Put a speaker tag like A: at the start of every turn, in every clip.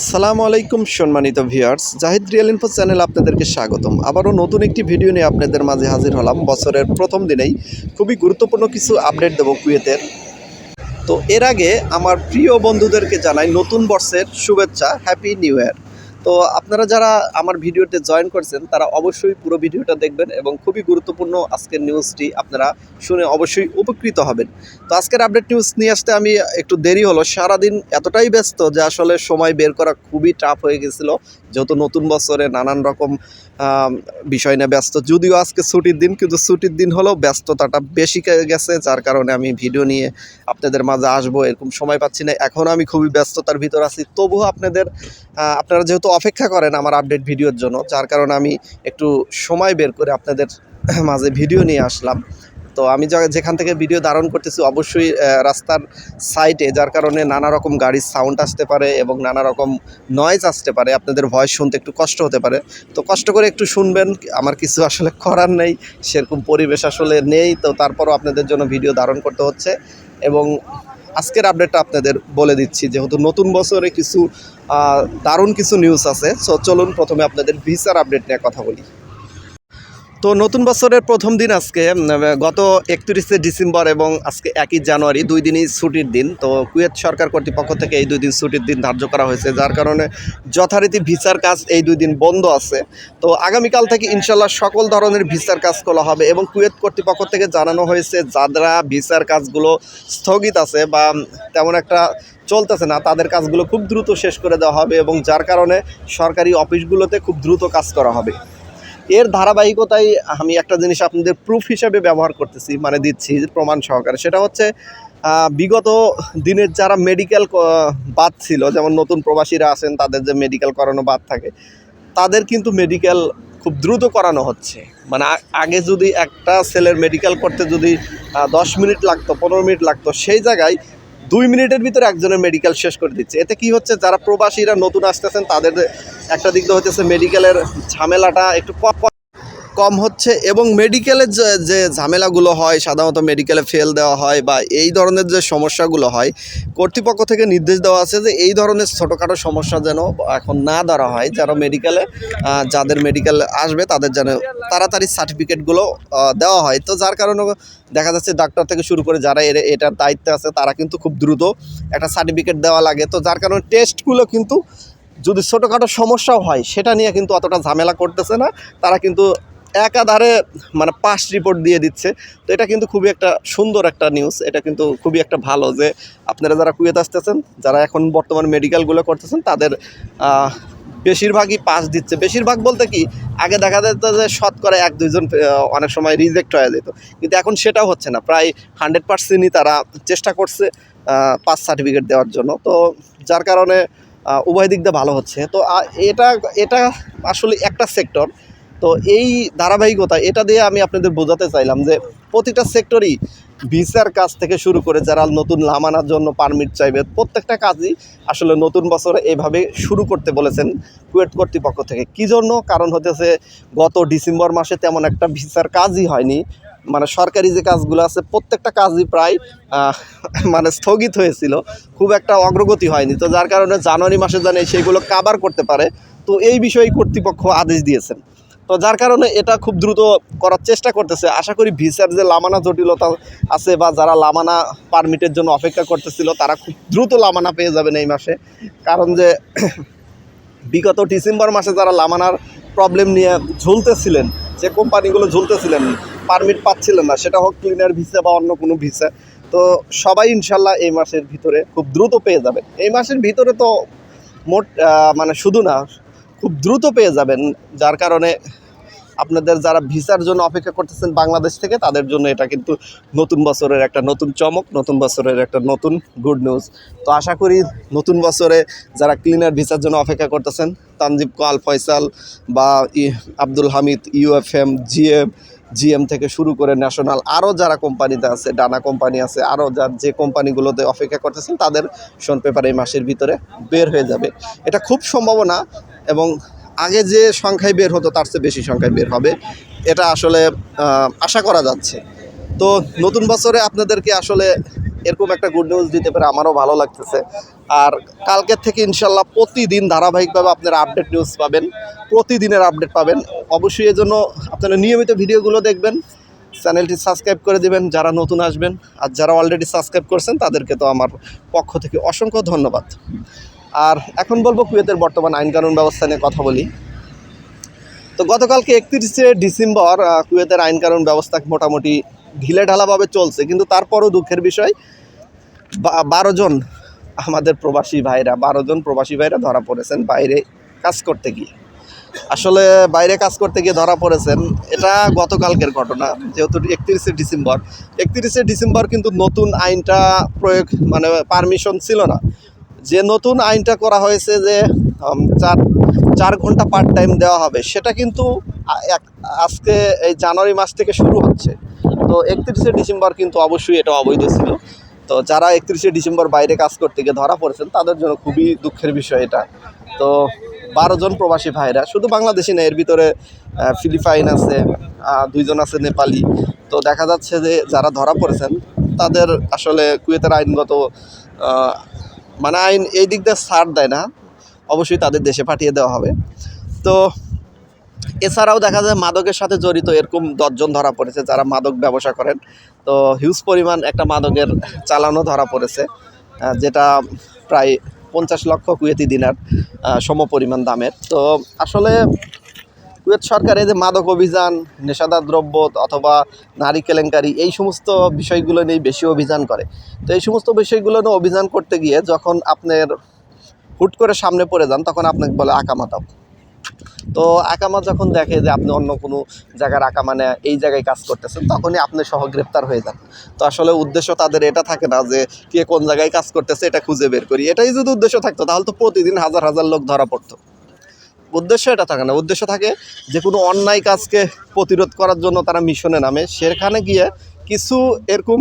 A: আসসালামু আলাইকুম সম্মানিত viewers, Zahid real info channel আপনাদেরকে স্বাগতম। আবারও নতুন একটি ভিডিও নিয়ে আপনাদের মাঝে হাজির হলাম। বছরের প্রথম দিনেই খুবই গুরুত্বপূর্ণ কিছু আপডেট দেবো কুয়েতের। তো এর আগে আমার প্রিয় বন্ধুদেরকে জানাই নতুন বর্ষের শুভেচ্ছা হ্যাপি নিউ ইয়ার তো আপনারা যারা আমার ভিডিওতে জয়েন করছেন, তারা অবশ্যই পুরো ভিডিওটা দেখবেন এবং খুবই গুরুত্বপূর্ণ আজকের নিউজটি আপনারা শুনে অবশ্যই উপকৃত হবেন। তো আজকের আপডেট নিউজ নিয়ে আসতে আমি একটু দেরি হলো। সারাদিন এতটাই ব্যস্ত যে আসলে সময় বের করা খুবই টাফ হয়ে গেছিল। যেহেতু নতুন বছরে নানান রকম বিষয় নিয়ে ব্যস্ত। যদিও আজকে ছুটির দিন, কিন্তু ছুটির দিন হলেও ব্যস্ততাটা বেশি গেছে, যার কারণে আমি ভিডিও নিয়ে আপনাদের মাঝে আসব, এরকম সময় পাচ্ছি না। এখনও আমি খুবই ব্যস্ততার ভিতর আছি। তবুও আপনাদের আপনারা যেহেতু অপেক্ষা করেন আমার আপডেট ভিডিওর জন্য, যার কারণে আমি একটু সময় বের করে আপনাদের মাঝে ভিডিও নিয়ে আসলাম। তো আমি যেখান থেকে ভিডিও ধারণ করতেছি, অবশ্যই রাস্তার সাইডে যার কারণে নানা রকম গাড়ির সাউন্ড আসতে পারে এবং নানা রকম নয়েজ আসতে পারে। আপনাদের ভয়েস শুনতে একটু কষ্ট হতে পারে। তো কষ্ট করে একটু শুনবেন, আমার কিছু আসলে করার নেই, সেরকম পরিবেশ আসলে নেই। তো তারপরও আপনাদের জন্য ভিডিও ধারণ করতে হচ্ছে এবং আজকের আপডেটটা আপনাদের বলে দিচ্ছি, যেহেতু নতুন বছরে কিছু দারুণ কিছু নিউজ আছে সো চলুন প্রথমে আপনাদের ভিসার আপডেট নিয়ে কথা বলি। তো নতুন বছরের প্রথম দিন আজকে গত একত্রিশে ডিসেম্বর এবং আজকে একই জানুয়ারি, দুই দিনই ছুটির দিন। তো কুয়েত সরকার কর্তৃপক্ষ থেকে এই দুই দিন ছুটির দিন ধার্য করা হয়েছে, যার কারণে যথারীতি ভিসার কাজ এই দুই দিন বন্ধ আছে। তো আগামীকাল থেকে ইনশাল্লাহ সকল ধরনের ভিসার কাজ করা হবে এবং কুয়েত কর্তৃপক্ষ থেকে জানানো হয়েছে যারা ভিসার কাজগুলো স্থগিত আছে বা তেমন একটা চলতেছে না। তাদের কাজগুলো খুব দ্রুত শেষ করে দেওয়া হবে এবং যার কারণে সরকারি অফিসগুলোতে খুব দ্রুত কাজ করা হবে। এর ধারাবাহিকতায় আমি একটা জিনিস আপনাদের প্রুফ হিসেবে ব্যবহার করতেছি মানে দিচ্ছি, প্রমাণ সহকারে। সেটা হচ্ছে বিগত দিনের যারা মেডিকেল বাদ ছিল, যেমন নতুন প্রবাসীরা আছেন, তাদের যে মেডিকেল করানো বাদ থাকে, তাদের কিন্তু মেডিকেল খুব দ্রুত করানো হচ্ছে। মানে আগে যদি একটা ছেলের মেডিকেল করতে যদি দশ মিনিট লাগতো, পনেরো মিনিট লাগতো, সেই জায়গায় দুই মিনিটের ভিতরে একজনের মেডিকেল শেষ করে দিচ্ছে। এতে কি হচ্ছে, যারা প্রবাসীরা নতুন আসতেছেন, তাদের একটা দিক দিয়ে হচ্ছে মেডিকেলের ঝামেলাটা একটু কম হচ্ছে এবং মেডিকেলের যে যে ঝামেলাগুলো হয়, সাধারণত মেডিকেলে ফেল দেওয়া হয় বা এই ধরনের যে সমস্যাগুলো হয়, কর্তৃপক্ষ থেকে নির্দেশ দেওয়া আছে যে এই ধরনের ছোটোখাটো সমস্যা যেন এখন না ধরা হয় যারা মেডিকেলে যাদের মেডিকেল আসবে তাদের যেন তাড়াতাড়ি সার্টিফিকেটগুলো দেওয়া হয়। তো যার কারণে দেখা যাচ্ছে ডাক্তার থেকে শুরু করে যারা এর, এটার দায়িত্বে আছে, তারা কিন্তু খুব দ্রুত একটা সার্টিফিকেট দেওয়া লাগে। তো যার কারণে টেস্টগুলো কিন্তু যদি ছোটোখাটো সমস্যাও হয়, সেটা নিয়ে কিন্তু অতটা ঝামেলা করতেছে না। তারা কিন্তু একাধারে মানে পাস রিপোর্ট দিয়ে দিচ্ছে। তো এটা কিন্তু খুবই একটা সুন্দর একটা নিউজ এটা কিন্তু খুবই একটা ভালো যে আপনারা যারা কুয়েত আসতেছেন, যারা এখন বর্তমান মেডিকেলগুলো করতেছেন, তাদের বেশিরভাগই পাস দিচ্ছে। বেশিরভাগ বলতে কি, আগে দেখা যেত যে শতকরা এক দুইজন অনেক সময় রিজেক্ট হয়ে যেত। কিন্তু এখন সেটাও হচ্ছে না। প্রায় হান্ড্রেড পার্সেন্টই তারা চেষ্টা করছে পাস সার্টিফিকেট দেওয়ার জন্য। তো যার কারণে উভয় দিক দিয়ে ভালো হচ্ছে। তো এটা এটা আসলে একটা সেক্টর তো, এই ধারাবাহিকতা, এটা দিয়ে আমি আপনাদের বোঝাতে চাইলাম যে, প্রতিটা সেক্টরই ভিসার কাজ থেকে শুরু করে যারা নতুন লামানার জন্য পারমিট চাইবে, প্রত্যেকটা কাজই আসলে নতুন বছরে এভাবে শুরু করতে বলেছেন কুয়েট কর্তৃপক্ষ থেকে। কী জন্য? কারণ হতেছে গত ডিসেম্বর মাসে তেমন একটা ভিসার কাজই হয়নি। মানে সরকারি যে কাজগুলো আছে, প্রত্যেকটা কাজই প্রায় মানে স্থগিত হয়েছিল। খুব একটা অগ্রগতি হয়নি। তো যার কারণে জানুয়ারি মাসে জানে সেগুলো কাবার করতে পারে, তো এই বিষয়ে কর্তৃপক্ষ আদেশ দিয়েছেন। তো যার কারণে এটা খুব দ্রুত করার চেষ্টা করতেছে। আশা করি ভিসার যে লামানা জটিলতা আছে বা যারা লামানা পারমিটের জন্য অপেক্ষা করতেছিল, তারা খুব দ্রুত লামানা পেয়ে যাবেন এই মাসে। কারণ যে বিগত ডিসেম্বর মাসে যারা লামানার প্রবলেম নিয়ে ঝুলতেছিলেন, যে কোম্পানিগুলো ঝুলতেছিলেন পারমিট পাচ্ছিলেন না। সেটা হোক ক্লিনার ভিসা বা অন্য কোনো ভিসা তো সবাই ইনশাল্লাহ এই মাসের ভিতরে খুব দ্রুত পেয়ে যাবেন। এই মাসের ভিতরে তো মোট মানে শুধু না, খুব দ্রুত পেয়ে যাবেন। যার কারণে আপনাদের যারা ভিসার জন্য অপেক্ষা করতেছেন বাংলাদেশ থেকে, তাদের জন্য এটা কিন্তু নতুন বছরের একটা নতুন চমক, নতুন বছরের একটা নতুন গুড নিউজ তো আশা করি নতুন বছরে যারা ক্লিনার ভিসার জন্য অপেক্ষা করতেছেন, তানজিব কাল ফয়সাল বা Abdul Hamid UFM GM GM থেকে শুরু করে ন্যাশনাল, আরও যারা কোম্পানিতে আছে, ডানা কোম্পানি আছে, আরও যার যে কোম্পানিগুলোতে অপেক্ষা করতেছেন, তাদের শোন পেপার এই মাসের ভিতরে বের হয়ে যাবে। এটা খুব সম্ভাবনা এবং আগে যে সংখ্যায় বের হতো, তার চেয়ে বেশি সংখ্যায় বের হবে। এটা আসলে আশা করা যাচ্ছে। তো নতুন বছরে আপনাদেরকে আসলে এরকম একটা গুড নিউজ দিতে পেরে আমারও ভালো লাগতেছে। আর কালকের থেকে ইনশাল্লাহ প্রতিদিন ধারাবাহিকভাবে আপনারা আপডেট নিউজ পাবেন, প্রতিদিনের আপডেট পাবেন। অবশ্যই এজন্য আপনারা নিয়মিত ভিডিওগুলো দেখবেন চ্যানেলটি সাবস্ক্রাইব করে দিবেন, যারা নতুন আসবেন, আর যারা অলরেডি সাবস্ক্রাইব করছেন, তাদেরকে তো আমার পক্ষ থেকে অসংখ্য ধন্যবাদ। আর এখন বলব কুয়েতের বর্তমান আইন কানুন ব্যবস্থা নিয়ে কথা বলি। তো গতকালকে একত্রিশে ডিসেম্বর কুয়েতের আইন কানুন ব্যবস্থা মোটামুটি ঢিলে ঢালাভাবে চলছে, কিন্তু তারপরও দুঃখের বিষয় বারো জন আমাদের প্রবাসী ভাইরা, বারো জন প্রবাসী ভাইরা ধরা পড়েছেন বাইরে কাজ করতে গিয়ে। আসলে বাইরে কাজ করতে গিয়ে ধরা পড়েছেন, এটা গতকালকের ঘটনা, যেহেতু একত্রিশে ডিসেম্বর। একত্রিশে ডিসেম্বর কিন্তু নতুন আইনটা প্রয়োগ মানে পারমিশন ছিল না। যে নতুন আইনটা করা হয়েছে যে চার চার ঘণ্টা পার্ট টাইম দেওয়া হবে, সেটা কিন্তু আজকে এই জানুয়ারি মাস থেকে শুরু হচ্ছে। তো একত্রিশে ডিসেম্বর কিন্তু অবশ্যই এটা অবৈধ ছিল। তো যারা একত্রিশে ডিসেম্বর বাইরে কাজ করতে গিয়ে ধরা পড়েছেন, তাদের জন্য খুবই দুঃখের বিষয় এটা। তো বারো জন প্রবাসী ভাইরা, শুধু বাংলাদেশি না, এর ভিতরে ফিলিপাইন আছে দুইজন আছে নেপালি। তো দেখা যাচ্ছে যে যারা ধরা পড়েছেন, তাদের আসলে কুয়েতের আইনগত মানে আইন এই দিক দিয়ে ছাড় দেয় না। অবশ্যই তাদের দেশে পাঠিয়ে দেওয়া হবে। তো এছাড়াও দেখা যায় মাদকের সাথে জড়িত এরকম দশজন ধরা পড়েছে, যারা মাদক ব্যবসা করেন। তো হিউজ পরিমাণ একটা মাদকের চালানো ধরা পড়েছে যেটা প্রায় পঞ্চাশ লক্ষ কুয়েতি দিনার সম পরিমাণ দামের। তো আসলে কুয়েত সরকার এই যে মাদক অভিযান, নেশাদার দ্রব্য অথবা নারী কেলেঙ্কারি, এই সমস্ত বিষয়গুলো নিয়ে বেশি অভিযান করে। তো এই সমস্ত বিষয়গুলো নিয়ে অভিযান করতে গিয়ে যখন আপনার হুট করে সামনে পড়ে যান, তখন আপনাকে বলে, আঁকা দাও তো আকামা যখন দেখে যে আপনি অন্য কোনো জায়গার আকামা নেয় এই জায়গায় কাজ করতেছেন, তখনই আপনি সহ গ্রেপ্তার হয়ে যান। তো আসলে উদ্দেশ্য তাদের এটা থাকে না যে কে কোন জায়গায় কাজ করতেছে এটা খুঁজে বের করি। এটাই যদি উদ্দেশ্য থাকতো, তাহলে তো প্রতিদিন হাজার হাজার লোক ধরা পড়তো। উদ্দেশ্য এটা থাকে না। উদ্দেশ্য থাকে যে কোনো অন্যায় কাজকে প্রতিরোধ করার জন্য তারা মিশনে নামে। সেখানে গিয়ে কিছু এরকম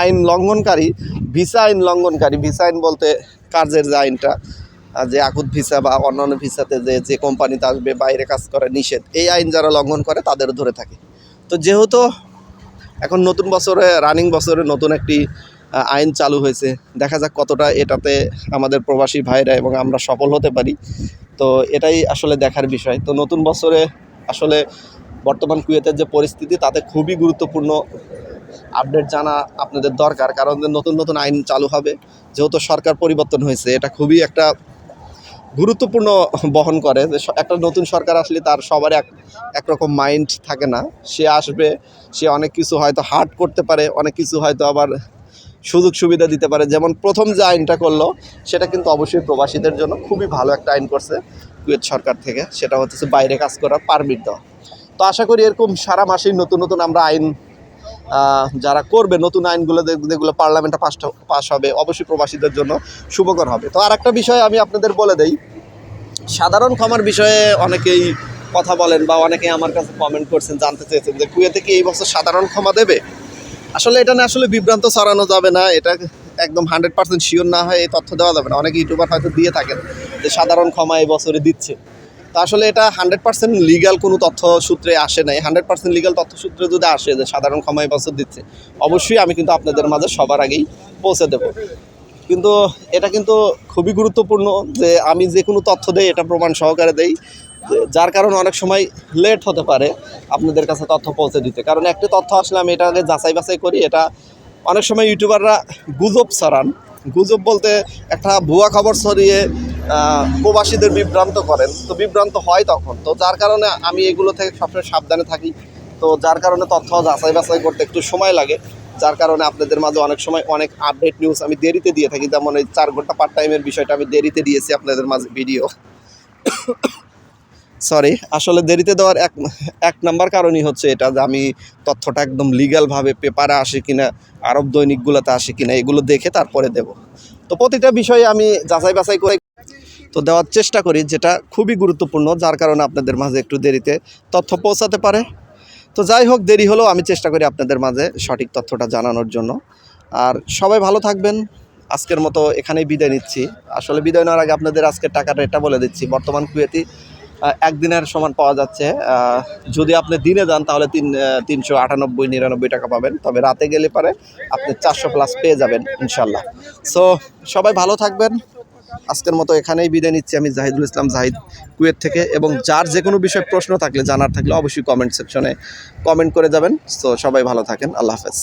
A: আইন লঙ্ঘনকারী, ভিসা আইন লঙ্ঘনকারী, ভিসা আইন বলতে কাজের যে আইনটা যে আকুত ভিসা বা অন্যান্য ভিসাতে যে যে কোম্পানিতে আসবে, বাইরে কাজ করে নিষেধ, এই আইন যারা লঙ্ঘন করে তাদের ধরে থাকে। তো যেহেতু এখন নতুন বছরে রানিং বছরে নতুন একটি আইন চালু হয়েছে, দেখা যাক কতটা এটাতে আমাদের প্রবাসী ভাইরা এবং আমরা সফল হতে পারি। তো এটাই আসলে দেখার বিষয়। তো নতুন বছরে আসলে বর্তমান কুয়েতের যে পরিস্থিতি, তাতে খুবই গুরুত্বপূর্ণ আপডেট জানা আপনাদের দরকার। কারণ নতুন নতুন আইন চালু হবে, যেহেতু সরকার পরিবর্তন হয়েছে, এটা খুবই একটা গুরুত্বপূর্ণ বহন করে যে একটা নতুন সরকার আসলে তার সবার এক, একরকম মাইন্ড থাকে না। সে আসবে, সে অনেক কিছু হয়তো হার্ড করতে পারে, অনেক কিছু হয়তো আবার সুযোগ সুবিধা দিতে পারে। যেমন প্রথম যে আইনটা করল, সেটা কিন্তু অবশ্যই প্রবাসীদের জন্য খুবই ভালো একটা আইন করছে কুয়েত সরকার থেকে। সেটা হচ্ছে বাইরে কাজ করার পারমিট দেওয়া। তো আশা করি এরকম সারা মাসেই নতুন নতুন আমরা আইন যারা করবে নতুন আইনগুলো যেগুলো পার্লামেন্টে পাস পাস হবে, অবশ্যই প্রবাসীদের জন্য শুভকর হবে। তো আর একটা বিষয় আমি আপনাদের বলে দেই, সাধারণ ক্ষমার বিষয়ে অনেকেই কথা বলেন বা অনেকেই আমার কাছে কমেন্ট করছেন, জানতে চেয়েছেন যে কুয়েতে কি এই বছর সাধারণ ক্ষমা দেবে? আসলে এটা না, আসলে বিভ্রান্ত ছড়ানো যাবে না, এটা একদম হান্ড্রেড পার্সেন্ট শিওর না হয় এই তথ্য দেওয়া যাবে না। অনেক ইউটিউবার হয়তো দিয়ে থাকেন যে সাধারণ ক্ষমা এই বছরে দিচ্ছে। তো আসলে এটা হান্ড্রেড পার্সেন্ট লিগাল কোনো তথ্য সূত্রে আসে নাই। হান্ড্রেড পার্সেন্ট লিগাল তথ্য সূত্রে যদি আসে যে সাধারণ ক্ষমা এই বছর দিচ্ছে, অবশ্যই আমি কিন্তু আপনাদের মাঝে সবার আগেই পৌঁছে দেবো। কিন্তু এটা কিন্তু খুবই গুরুত্বপূর্ণ যে আমি যে কোনো তথ্য দেই, এটা প্রমাণ সহকারে দেই যার কারণে অনেক সময় লেট হতে পারে আপনাদের কাছে তথ্য পৌঁছে দিতে। কারণ একটি তথ্য আসলে আমি এটা আগে যাচাই বাছাই করি, এটা অনেক সময় ইউটিউবাররা গুজব ছড়ান। গুজব বলতে একটা ভুয়া খবর ছড়িয়ে প্রবাসীদের বিভ্রান্ত করেন। তো বিভ্রান্ত হয় তখন। তো যার কারণে আমি এগুলো থেকে সবসময় সাবধানে থাকি। তো যার কারণে তথ্য যাচাই বাছাই করতে একটু সময় লাগে। যার কারণে আপনাদের মাঝে অনেক সময় অনেক আপডেট নিউজ আমি দেরিতে দিয়ে থাকি। যেমন এই চার ঘণ্টা পার্ট টাইমের বিষয়টা আমি দেরিতে দিয়েছি আপনাদের মাঝে ভিডিও সরি আসলে দেরিতে দেওয়ার এক এক নাম্বার কারণই হচ্ছে এটা যে আমি তথ্যটা একদম লিগ্যালভাবে পেপারে আসে কিনা, আরব দৈনিকগুলোতে আসে কিনা, এগুলো দেখে তারপরে দেব। তো প্রতিটা বিষয়ে আমি যাচাই বাছাই করে তো দেওয়ার চেষ্টা করি যেটা খুবই গুরুত্বপূর্ণ, যার কারণে আপনাদের মাঝে একটু দেরিতে তথ্য পৌঁছাতে পারে। তো যাই হোক, দেরি হলেও আমি চেষ্টা করি আপনাদের মাঝে সঠিক তথ্যটা জানানোর জন্য। আর সবাই ভালো থাকবেন। আজকের মতো এখানেই বিদায় নিচ্ছি। আসলে বিদায় নেওয়ার আগে আপনাদের আজকের টাকাটা এটা বলে দিচ্ছি। বর্তমান কুয়েতি একদিনের সমান পাওয়া যাচ্ছে। যদি আপনি দিনে যান তাহলে তিন তিনশো আটানব্বই, নিরানব্বই টাকা পাবেন। তবে রাতে গেলে পারে আপনি চারশো প্লাস পেয়ে যাবেন ইনশাল্লাহ সো সবাই ভালো থাকবেন। আজকের মতো এখানেই বিদায় নিচ্ছি। আমি জাহিদুল ইসলাম জাহিদ কুয়েত থেকে এবং যার যে কোনো বিষয়ে প্রশ্ন থাকলে, জানার থাকলে অবশ্যই কমেন্ট সেকশনে কমেন্ট করে যাবেন। তো সবাই ভালো থাকেন। আল্লাহ হাফেজ।